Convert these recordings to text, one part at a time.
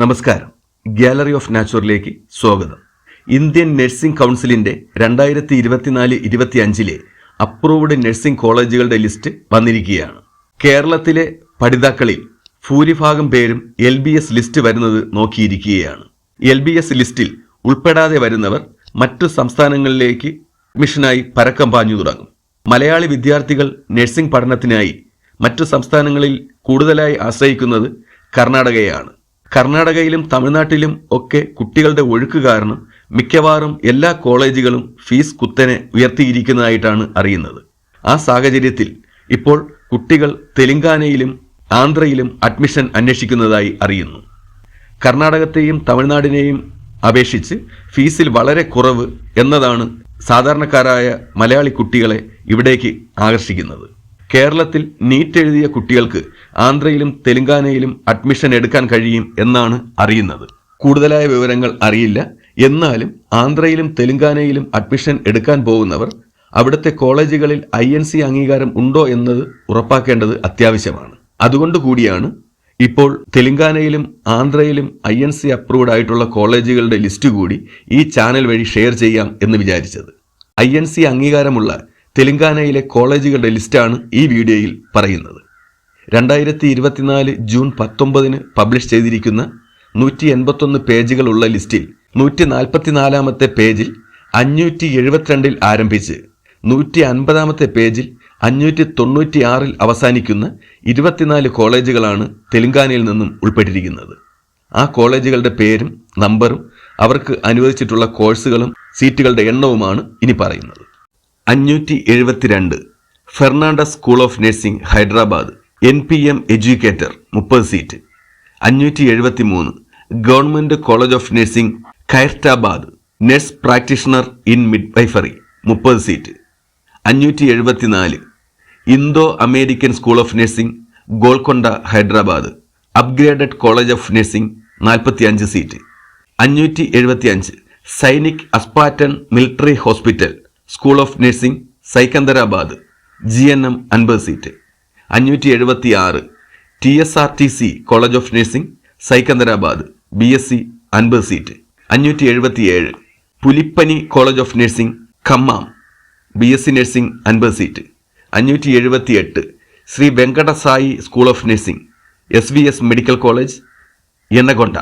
നമസ്കാരം. Gallery of നാച്ചുറലിലേക്ക് സ്വാഗതം. Indian nursing കൗൺസിലിന്റെ രണ്ടായിരത്തി ഇരുപത്തിനാല് ഇരുപത്തി അഞ്ചിലെ അപ്രൂവ്ഡ് നഴ്സിംഗ് കോളേജുകളുടെ ലിസ്റ്റ് വന്നിരിക്കുകയാണ്. കേരളത്തിലെ പഠിതാക്കളിൽ ഭൂരിഭാഗം പേരും എൽ ബി എസ് ലിസ്റ്റ് വരുന്നത് നോക്കിയിരിക്കുകയാണ്. എൽ ബി എസ് ലിസ്റ്റിൽ ഉൾപ്പെടാതെ വരുന്നവർ മറ്റു സംസ്ഥാനങ്ങളിലേക്ക് അഡ്മിഷനായി പരക്കം പാഞ്ഞു തുടങ്ങും. മലയാളി വിദ്യാർത്ഥികൾ നഴ്സിംഗ് പഠനത്തിനായി മറ്റു സംസ്ഥാനങ്ങളിൽ കൂടുതലായി ആശ്രയിക്കുന്നത് കർണാടകയാണ്. കർണാടകയിലും തമിഴ്നാട്ടിലും ഒക്കെ കുട്ടികളുടെ ഒഴുക്ക് കാരണം മിക്കവാറും എല്ലാ കോളേജുകളും ഫീസ് കുത്തനെ ഉയർത്തിയിരിക്കുന്നതായിട്ടാണ് അറിയുന്നത്. ആ സാഹചര്യത്തിൽ ഇപ്പോൾ കുട്ടികൾ തെലങ്കാനയിലും ആന്ധ്രയിലും അഡ്മിഷൻ അന്വേഷിക്കുന്നതായി അറിയുന്നു. കർണാടകത്തെയും തമിഴ്നാടിനെയും അപേക്ഷിച്ച് ഫീസിൽ വളരെ കുറവ് എന്നതാണ് സാധാരണക്കാരായ മലയാളി കുട്ടികളെ ഇവിടേക്ക് ആകർഷിക്കുന്നത്. കേരളത്തിൽ നീറ്റ് എഴുതിയ കുട്ടികൾക്ക് ആന്ധ്രയിലും തെലങ്കാനയിലും അഡ്മിഷൻ എടുക്കാൻ കഴിയും എന്നാണ് അറിയുന്നത്. കൂടുതലായ വിവരങ്ങൾ അറിയില്ല. എന്നാലും ആന്ധ്രയിലും തെലങ്കാനയിലും അഡ്മിഷൻ എടുക്കാൻ പോകുന്നവർ അവിടുത്തെ കോളേജുകളിൽ ഐ എൻ സി അംഗീകാരം ഉണ്ടോ എന്നത് ഉറപ്പാക്കേണ്ടത് അത്യാവശ്യമാണ്. അതുകൊണ്ട് കൂടിയാണ് ഇപ്പോൾ തെലങ്കാനയിലും ആന്ധ്രയിലും ഐ എൻ സി അപ്രൂവ്ഡ് ആയിട്ടുള്ള കോളേജുകളുടെ ലിസ്റ്റ് കൂടി ഈ ചാനൽ വഴി ഷെയർ ചെയ്യാം എന്ന് വിചാരിച്ചത്. ഐ എൻ സി അംഗീകാരമുള്ള തെലങ്കാനയിലെ കോളേജുകളുടെ ലിസ്റ്റാണ് ഈ വീഡിയോയിൽ പറയുന്നത്. രണ്ടായിരത്തി ഇരുപത്തിനാല് ജൂൺ പത്തൊമ്പതിന് പബ്ലിഷ് ചെയ്തിരിക്കുന്ന നൂറ്റി എൺപത്തൊന്ന് പേജുകളുള്ള ലിസ്റ്റിൽ നൂറ്റി നാൽപ്പത്തിനാലാമത്തെ പേജിൽ അഞ്ഞൂറ്റി എഴുപത്തിരണ്ടിൽ ആരംഭിച്ച് നൂറ്റി അൻപതാമത്തെ പേജിൽ അഞ്ഞൂറ്റി തൊണ്ണൂറ്റി ആറിൽ അവസാനിക്കുന്ന ഇരുപത്തിനാല് കോളേജുകളാണ് തെലങ്കാനയിൽ നിന്നും ഉൾപ്പെട്ടിരിക്കുന്നത്. ആ കോളേജുകളുടെ പേരും നമ്പറും അവർക്ക് അനുവദിച്ചിട്ടുള്ള കോഴ്സുകളും സീറ്റുകളുടെ എണ്ണവുമാണ് ഇനി പറയുന്നത്. അഞ്ഞൂറ്റി എഴുപത്തിരണ്ട് Fernandez school of nursing Hyderabad. N P M educator മുപ്പത് സീറ്റ്. അഞ്ഞൂറ്റി എഴുപത്തി മൂന്ന് government college of nursing Khairatabad nurse practitioner in midwifery മുപ്പത് സീറ്റ്. അഞ്ഞൂറ്റി എഴുപത്തിനാല് Indo American school of nursing Golconda Hyderabad. Upgraded college of nursing നാൽപ്പത്തി അഞ്ച് seat. അഞ്ഞൂറ്റി എഴുപത്തി അഞ്ച് Sainik അസ്പാറ്റൻ military hospital school of nursing Secunderabad G N M അൻപത് seat. അഞ്ഞൂറ്റി എഴുപത്തി ആറ് T S R T C college of nursing Secunderabad B S C അൻപത് സീറ്റ്. അഞ്ഞൂറ്റി എഴുപത്തി ഏഴ് പുലിപ്പനി college of nursing Khammam B S C nursing അൻപത് seat. അഞ്ഞൂറ്റി എഴുപത്തി എട്ട് Sri Venkatasai school of nursing S V S medical college Yenugonda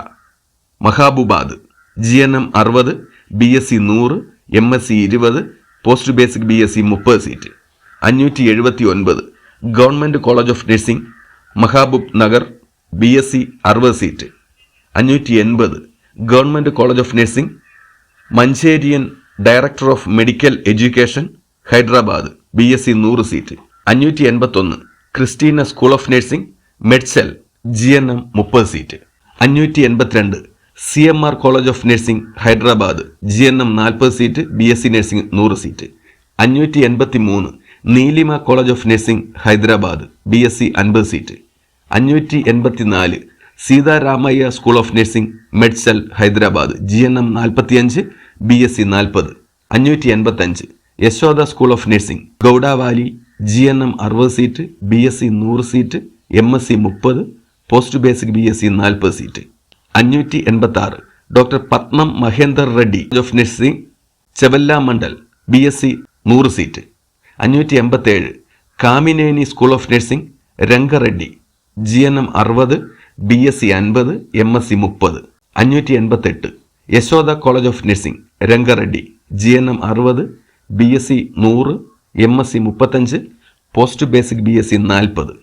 Mahabubabad G N M അറുപത് B S C നൂറ് എം എസ് സി ഇരുപത് post basic B S C മുപ്പത് seat. അഞ്ഞൂറ്റി എഴുപത്തി ഒൻപത് government college of nursing Mahabubnagar B S C അറുപത് seat. അഞ്ഞൂറ്റി എൺപത് government college of nursing Mancherial director of medical education Hyderabad B S C നൂറ് seat. അഞ്ഞൂറ്റി എൺപത്തൊന്ന് Christina school of nursing Medchal G N M മുപ്പത് seat. അഞ്ഞൂറ്റി എൺപത്തിരണ്ട് C M R college of nursing Hyderabad. G N M നാൽപ്പത് seat B S C nursing നൂറ് seat. അഞ്ഞൂറ്റി എൺപത്തി മൂന്ന് Neelima college of nursing Hyderabad B S C അൻപത് seat. അഞ്ഞൂറ്റി എൺപത്തി നാല് Seetharamaiah school of nursing Medchal Hyderabad. G N M നാൽപ്പത്തിയഞ്ച് ബി എസ് സി നാൽപ്പത്. അഞ്ഞൂറ്റി എൺപത്തഞ്ച് Yashoda school of nursing Gowdavelli. G N M അറുപത് സീറ്റ് ബി എസ് സി നൂറ് സീറ്റ് എം എസ് സി മുപ്പത് post basic B S C നാൽപ്പത് seat. അഞ്ഞൂറ്റി എൺപത്തി ആറ് doctor Padmam Mahender Reddy of nursing Chevella mandal B S C നൂറ് seat. അഞ്ഞൂറ്റി എൺപത്തേഴ് Kamineni school of nursing Rangareddy. G N M അറുപത് ബി എസ് സി അൻപത് എം എസ് സി മുപ്പത്. അഞ്ഞൂറ്റി എൺപത്തെട്ട് Yashoda college of nursing Rangareddy. G N M അറുപത് B S C നൂറ് എം എസ് സി മുപ്പത്തഞ്ച് post basic B S C നാൽപ്പത്.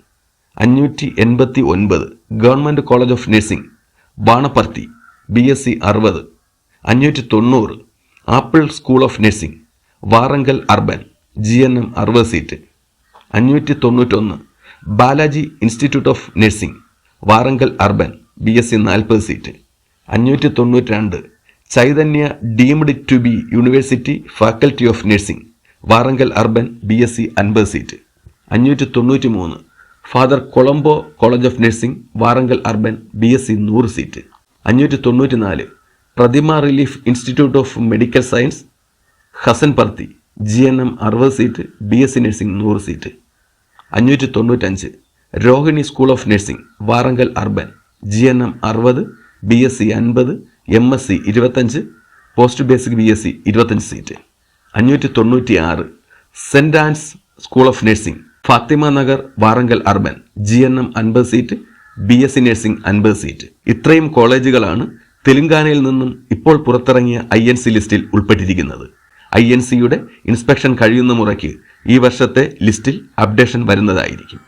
അഞ്ഞൂറ്റി എൺപത്തി ഒൻപത് government college of nursing Wanaparthy B S C അറുപത് അഞ്ഞൂറ്റി തൊണ്ണൂറ് Apple school of nursing Warangal urban G N M അറുപത് സീറ്റ്. അഞ്ഞൂറ്റി തൊണ്ണൂറ്റൊന്ന് Balaji institute of nursing Warangal urban B S C നാൽപ്പത് സീറ്റ്. അഞ്ഞൂറ്റി തൊണ്ണൂറ്റി രണ്ട് Chaitanya deemed to be university faculty of nursing Warangal urban B S C അൻപത് seat. അഞ്ഞൂറ്റി തൊണ്ണൂറ്റി മൂന്ന് Father Colombo college of nursing Warangal urban B S C നൂറ് seat. അഞ്ഞൂറ്റി തൊണ്ണൂറ്റി നാല് Prathima relief institute of medical science Hasanparthy G N M അറുപത് seat B S C nursing നൂറ് സീറ്റ്. അഞ്ഞൂറ്റി തൊണ്ണൂറ്റഞ്ച് Rohini school of nursing Warangal urban G N M അറുപത് B S C അൻപത് എം എസ് സി ഇരുപത്തഞ്ച് post basic B S C ഇരുപത്തഞ്ച് seat. അഞ്ഞൂറ്റി തൊണ്ണൂറ്റി ആറ് Saint Ann's school of nursing Fatimanagar Warangal urban G N M അൻപത് seat B S C nursing അൻപത് seat. ഇത്രയും കോളേജുകളാണ് തെലങ്കാനയിൽ നിന്നും ഇപ്പോൾ പുറത്തിറങ്ങിയ ഐ എൻ സി ലിസ്റ്റിൽ ഉൾപ്പെട്ടിരിക്കുന്നത്. ഐ എൻ സിയുടെ ഇൻസ്പെക്ഷൻ കഴിയുന്ന മുറയ്ക്ക് ഈ വർഷത്തെ ലിസ്റ്റിൽ അപ്ഡേഷൻ വരുന്നതായിരിക്കും.